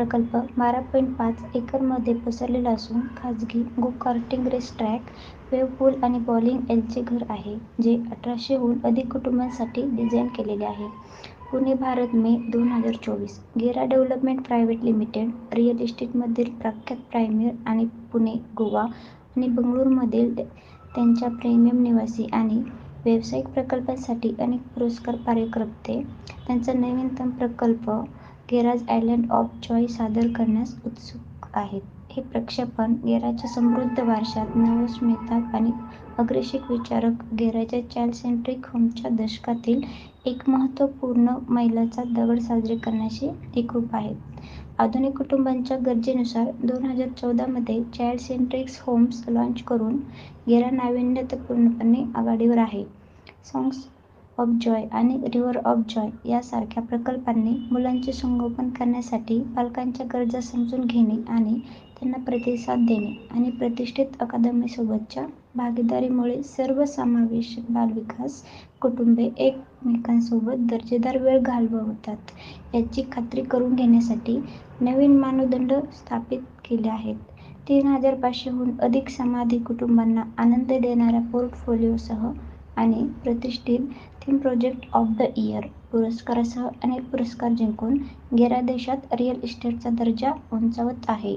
प्रकल्प बारा पॉईंट पाच एकरमध्ये पसरलेला असून खाजगी go karting race track, wave pool आणि बॉलिंग एलचे घर आहे, जे अठराशेहून अधिक कुटुंबांसाठी डिझाईन केलेले आहे. पुणे, भारत मे, दोन हजार चोवीस. Gera development private limited real इस्टेटमधील प्रख्यात प्रायमियर आणि पुणे, गोवा आणि बंगळुरूमधील त्यांच्या प्रीमियम निवासी आणि व्यावसायिक प्रकल्पांसाठी अनेक पुरस्कार पारितोषिके त्यांचा नवीनतम प्रकल्प गेराज आयलँड ऑफ जॉय सादर करण्यास उत्सुक आहेत. हे प्रक्षेपण गेराच्या समृद्ध वारशात नवस आणि अग्रेसिव्ह विचारक गेराच्या चाइल्ड-सेंट्रिक होमच्या दशकातील एक महत्त्वपूर्ण मैलाचा दगड साजरे करण्याशी एकरूप आहेत. आधुनिक कुटुंबांच्या गरजेनुसार दोन हजार चौदामध्ये चाइल्ड सेंट्रिक्स होम्स लाँच करून गेरा नाविन्यपूर्णपणे आघाडीवर आहे. सॉन्ग्स ऑफ जॉय आणि रिव्हर ऑफ जॉय यासारख्या प्रकल्पांनी मुलांचे संगोपन करण्यासाठी पालकांच्या गरजा समजून घेणे आणि त्यांना प्रतिसाद देणे आणि प्रतिष्ठित अकादमीसोबतच्या भागीदारीमुळे सर्वसमावेशक बालविकास कुटुंबे एकमेकांसोबत दर्जेदार वेळ घालवतात याची खात्री करून घेण्यासाठी नवीन मानदंड स्थापित केले आहेत. तीन हजार पाचशेहून अधिक समाधी कुटुंबांना आनंद देणाऱ्या पोर्टफोलिओसह आणि प्रतिष्ठित theme project of the year पुरस्कारासह अनेक पुरस्कार जिंकून गेरा देशात रिअल इस्टेटचा दर्जा उंचावत आहे.